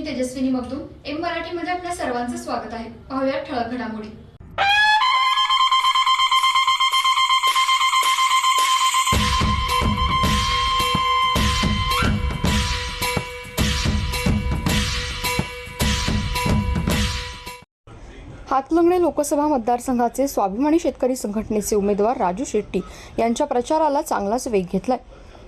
मी Tejaswini Magdum M मराठीमध्ये आपल्या सर्वांचं स्वागत आहे. पाहूया ठळक घडामोडी. हातलंगणे लोकसभा मतदारसंघाचे स्वाभिमानी शेतकरी संघटनेचे उमेदवार राजू शेट्टी यांच्या प्रचाराला चांगलाच वेग घेतलाय.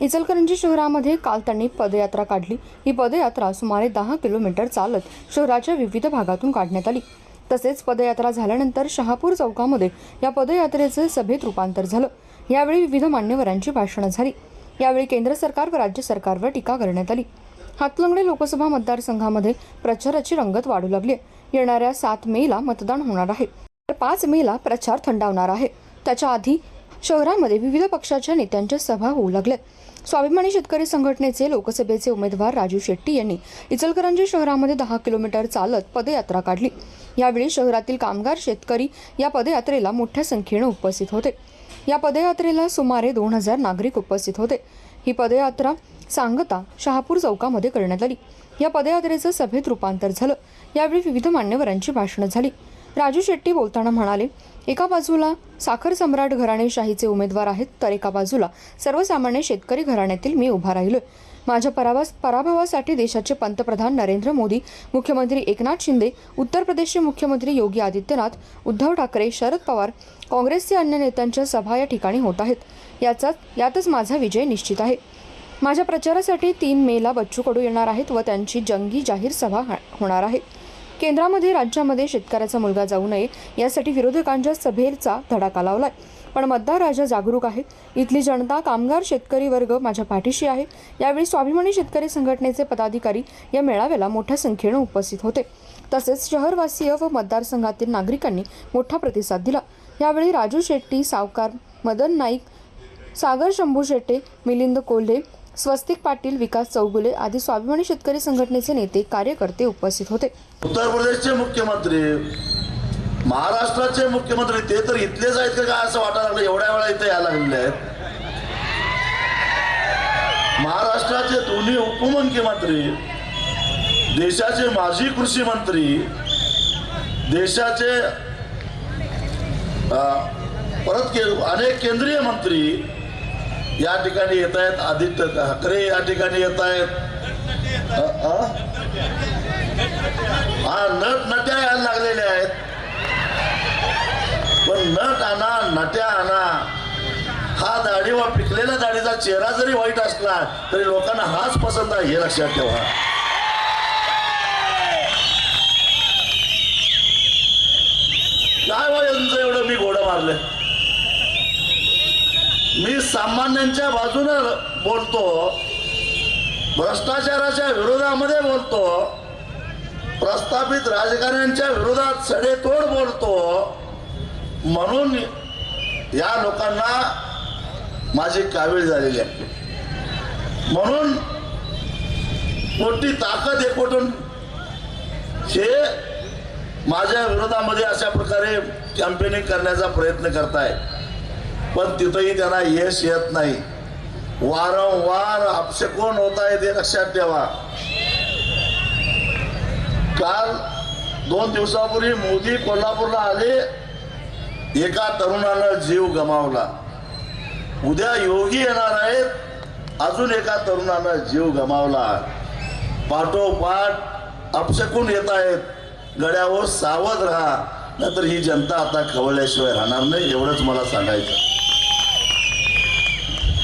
इचलकरंजी शहरामध्ये काल त्यांनी पदयात्रा काढली. ही पदयात्रा सुमारे दहा किलोमीटर चालत शहराच्या विविध भागातून काढण्यात आली. तसेच पदयात्रा झाल्यानंतर शहापूर चौकामध्ये या पदयात्रेचे सभेत रूपांतर झालं. यावेळी विविध मान्यवरांची भाषणं झाली. यावेळी केंद्र सरकार व राज्य सरकारवर टीका करण्यात आली. हातलंगडे लोकसभा मतदारसंघामध्ये प्रचाराची रंगत वाढू लागली येणाऱ्या सात मेला मतदान होणार आहे. तर पाच मेला प्रचार थंडावणार आहे. त्याच्या आधी शहरामध्ये विविध पक्षाच्या नेत्यांच्या सभा होऊ लागल्या. स्वाभिमानी शेतकरी संघटनेचे लोकसभेचे उमेदवार राजू शेट्टी यांनी इचलकरंजी शहरामध्ये दहा किलोमीटर चालत पदयात्रा काढली. यावेळी शहरातील कामगार शेतकरी या पदयात्रेला मोठ्या संख्येनं उपस्थित होते. या पदयात्रेला सुमारे दोन हजार नागरिक उपस्थित होते. ही पदयात्रा सांगता शहापूर चौकामध्ये करण्यात आली. या पदयात्रेचं सभेत रूपांतर झालं. यावेळी विविध मान्यवरांची भाषणं झाली. राजू शेट्टी बोलताना म्हणाले एका बाजूला साखर सम्राट घराणेशाहीचे उमेदवार आहेत तर एका बाजूला सर्वसामान्य शेतकरी घराण्यातील मी उभा राहिलोय. माझ्या पराभास पराभवासाठी देशाचे पंतप्रधान नरेंद्र मोदी मुख्यमंत्री एकनाथ शिंदे उत्तर प्रदेशचे मुख्यमंत्री योगी आदित्यनाथ उद्धव ठाकरे शरद पवार काँग्रेसचे अन्य नेत्यांच्या सभा या ठिकाणी होत आहेत. याचा यातच माझा विजय निश्चित आहे. माझ्या प्रचारासाठी तीन मेला बच्चू कडू येणार आहेत व त्यांची जंगी जाहीर सभा हा- होणार आहे. केंद्रामध्ये राज्यामध्ये शेतकऱ्याचा मुलगा जाऊ नये यासाठी विरोधकांच्या सभेचा धडाका लावलाय. पण मतदार राजा जागरूक आहे इथली जनता कामगार शेतकरी वर्ग माझ्या पाठीशी आहे. यावेळी स्वाभिमानी शेतकरी संघटनेचे पदाधिकारी या मेळाव्याला मोठ्या संख्येनं उपस्थित होते. तसेच शहरवासीय व मतदारसंघातील नागरिकांनी मोठा प्रतिसाद दिला. यावेळी राजू शेट्टी सावकार मदन नाईक सागर शंभू शेट्टे मिलिंद कोल्हे स्वस्तिक पाटील विकास चौगुले आदी स्वाभिमानी शेतकरी संघटनेचे नेते कार्यकर्ते उपस्थित होते. उत्तर प्रदेशचे मुख्यमंत्री महाराष्ट्राचे मुख्यमंत्री ते तर इथलेच आहेत का असं वाटायला लागलं? एवढ्या वेळा इथे यायला लागले आहेत. महाराष्ट्राचे दोन्ही उपमुख्यमंत्री देशाचे माजी कृषी मंत्री देशाचे अं, परत के अनेक केंद्रीय मंत्री या ठिकाणी येत आहेत आदित्य ठाकरे या ठिकाणी येत आहेत हा नट नट्या यायला लागलेल्या आहेत. पण नट आणा नट्या आणा. हा दाढी वा पिकलेल्या दाढीचा चेहरा जरी वाईट असला तरी लोकांना हाच पसंत आहे हे लक्षात ठेवा. काय हो वय तुमचं एवढं मी घोडं मारलं मी सामान्यांच्या बाजूने बोलतो भ्रष्टाचाराच्या विरोधामध्ये बोलतो प्रस्थापित राजकारण्यांच्या विरोधात सडेतोड बोलतो म्हणून या लोकांना माझी कावीळ झालेली आहे. म्हणून मोठी ताकद एकवटून हे माझ्या विरोधामध्ये अशा प्रकारे कॅम्पेनिंग करण्याचा प्रयत्न करतायत. पण तिथंही त्यांना यश येत नाही. वारंवार अपशकोन होत आहे ते लक्षात ठेवा. काल दोन दिवसापूर्वी मोदी कोल्हापूरला आले एका तरुणानं जीव गमावला. उद्या योगी येणार आहेत अजून एका तरुणानं जीव गमावला. पाठोपाठ अपशकून येत आहेत. गड्यावर सावध राहा नाहीतर ही जनता आता खवळल्याशिवाय राहणार नाही एवढंच मला सांगायचं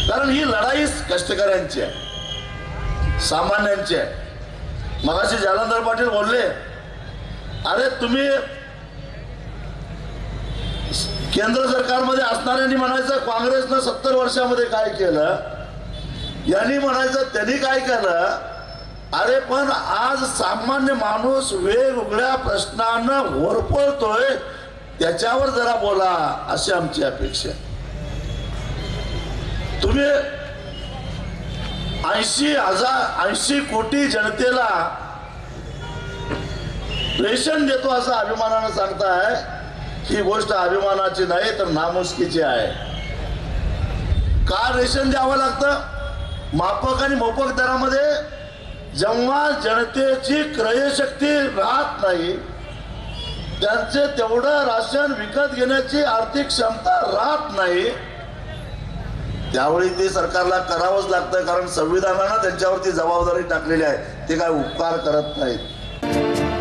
कारण ही लढाई कष्टकऱ्यांची आहे. सामान्यांची आहे. मगाशी जालंधर पाटील बोलले अरे तुम्ही केंद्र सरकारमध्ये असणाऱ्यांनी म्हणायचं काँग्रेसनं सत्तर वर्षामध्ये काय केलं? यांनी म्हणायचं त्यांनी काय केलं? अरे पण आज सामान्य माणूस वेगवेगळ्या प्रश्नांना होरपळतोय त्याच्यावर जरा बोला अशी आमची अपेक्षा आहे. तुम्ही ऐंशी हजार ऐंशी कोटी जनतेला रेशन देतो असं अभिमानानं सांगताय. ही गोष्ट अभिमानाची नाही तर नामुष्कीची आहे. का रेशन द्यावं लागतं? मापक आणि मोपक दरामध्ये जेव्हा जनतेची क्रयशक्ती राहत नाही त्यांचे तेवढं राशन विकत घेण्याची आर्थिक क्षमता राहत नाही त्यावेळी ते सरकारला करावंच लागतं कारण संविधानानं त्यांच्यावरती जबाबदारी टाकलेली आहे. ते काय उपकार करत नाहीत.